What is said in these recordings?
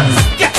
Yeah.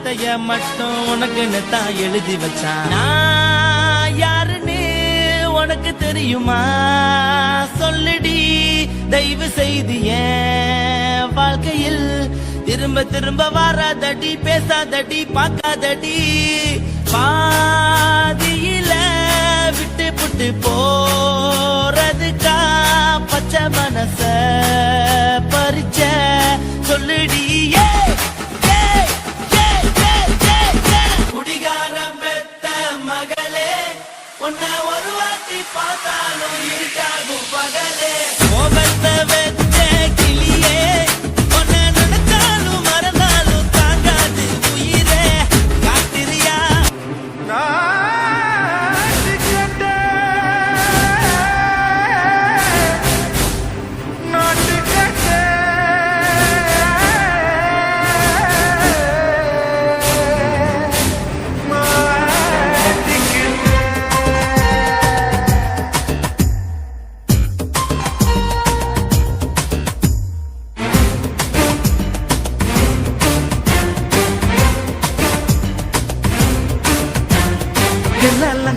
வார்த்தைய மட்டும் உனக்குன்னு தான் எழுதி வச்சான். யாருன்னு உனக்கு தெரியுமா? சொல்லுடி தயவு செய்து வாழ்க்கையில் திரும்ப திரும்ப வராதடி பேசாதடி பார்க்காதடி. பாதியில விட்டு புட்டு போறதுக்கா பச்சை மனச பறிச்ச. சொல்லுடி மகளே கோபத்தவே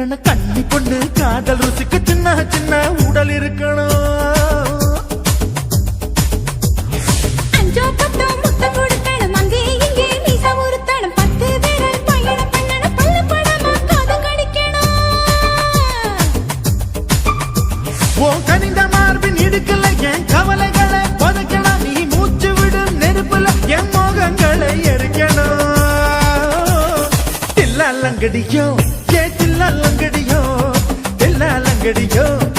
இருக்கணும். கண்ணி கொண்டு காதல் ருசிக்கு சின்ன சின்ன உடல் இருக்கணும். கனிந்த மார்பின் இடுக்கல என் கவலைகளை பதுக்கலாம் நீ மூச்சு விடும் நெருப்புல என் மோகங்களை எரிக்கணும். தில்லங்கடியோ அடியோ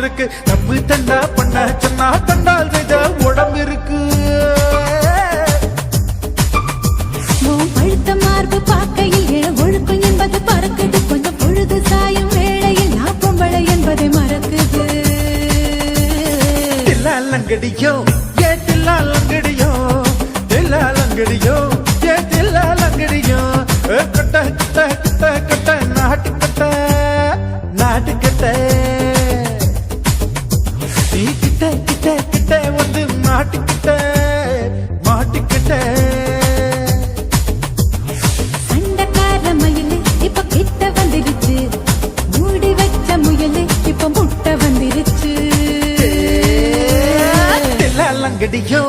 அமைஞ்சிருக்கு தப்பு தண்டா பண்ண சொன்னா தண்டால் செய்த உடம்பு இருக்கு. பழுத்த மார்பு பார்க்கையில் ஒழுக்கம் என்பது பறக்குது. கொஞ்சம் பொழுது சாயும் வேளையில் நான் பொம்பளை என்பதை மறக்குது. தில்லாலங்கடியோ ஏ தில்லாலங்கடியோ தில்லாலங்கடியோ? ಅಂಗಡಿಯೋ